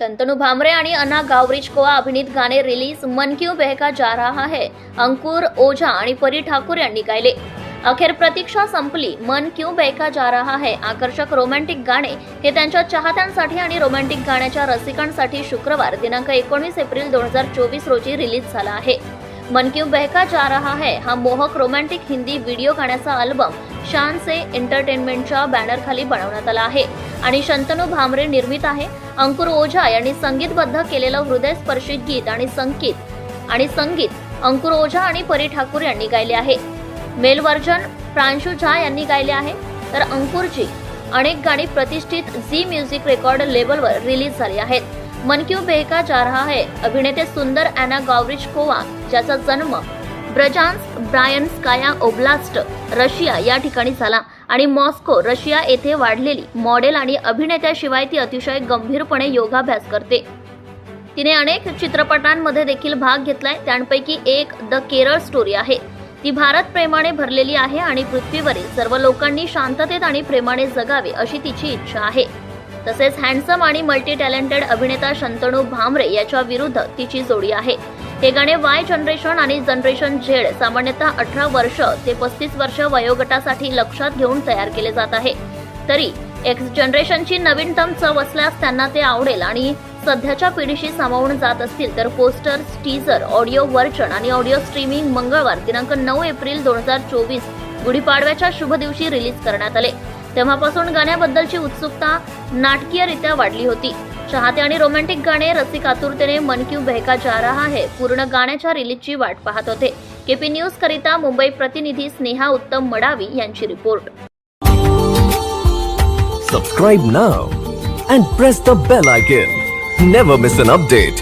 शंतनु भामरे आणि अना गावरिच कोआ अभिनीत गाणे रिलीज मन क्यू बहका जा रहा है? अंकुर ओझा आणि परी ठाकूर यांनी गायले. अखेर प्रतीक्षा संपली. मन क्यू बहका जा रहा है? आकर्षक रोमॅन्टिक गाणे हे त्यांच्या चाहत्यांसाठी आणि रोमॅन्टिक गाण्याच्या रसिकांसाठी शुक्रवार दिनांक एकोणीस एप्रिल दोन हजार चोवीस रोजी रिलीज झाला आहे. मन क्यू बहका जा रहा है? हा मोहक रोमॅन्टिक हिंदी व्हिडिओ गाण्याचा अल्बम शान से एंटरटेनमेंटच्या बॅनरखाली बनवण्यात आला आहे. आणि शंतनू भामरे निर्मित आहे. अंकुर ओझा यांनी संगीतबद्ध केलेलं हृदयस्पर्शी गीत आणि संगीत आणि संगीत अंकुर ओझा आणि परी ठाकूर यांनी गायले आहे. मेलवर्जन प्रांशू प्रांशु झा यांनी गायले आहे. तर अंकुरजी अनेक गाणी प्रतिष्ठित झी म्युझिक रेकॉर्ड लेबलवर रिलीज झाली आहेत. मन क्यू बेहका जा रहा है अभिनेते सुंदर अॅना गावरिच कोवा ज्याचा जन्म ब्रजान्स ब्रायन्स्काया ओब्लास्ट रशिया या ठिकाणी झाला आणि मॉस्को रशिया येथे वाढलेली मॉडेल आणि अभिनेत्याशिवाय ती अतिशय गंभीरपणे योगाभ्यास करते. तिने अनेक चित्रपटांमध्ये देखील भाग घेतलाय. त्यांपैकी एक द केरळ स्टोरी आहे. ती भारत प्रेमाने भरलेली आहे आणि पृथ्वीवरील सर्व लोकांनी शांततेत आणि प्रेमाने जगावे अशी तिची इच्छा आहे. तसेच हँडसम आणि मल्टी टॅलेंटेड अभिनेता शंतनू भामरे याच्या विरुद्ध तिची जोडी आहे. हे गाणे वाय जनरेशन आणि जनरेशन झेड सामान्यतः अठरा वर्ष ते पस्तीस वर्ष वयोगटासाठी लक्षात घेऊन तयार केले जात आहे. तरी एक्स जनरेशनची नवीनतम चव असल्यास त्यांना ते आवडेल आणि सध्याच्या पिढीशी सामावून जात असतील तर पोस्टर टीजर ऑडिओ वर्चन आणि ऑडिओ स्ट्रीमिंग मंगळवार दिनांक नऊ एप्रिल दोन हजार चोवीस गुढीपाडव्याच्या शुभ दिवशी रिलीज करण्यात आले. तेव्हापासून गाण्याबद्दलची उत्सुकता नाटकीयरित्या वाढली होती. चाहते आणि रोमॅन्टिक गाणे रसिक आतुरतेने मन क्यू बहका जा रहा है. पूर्ण गाण्याच्या रिलीजची वाट पाहत होते. केपी न्यूज करिता मुंबई प्रतिनिधी स्नेहा उत्तम मडावी यांची report Subscribe now and press the bell icon never miss an update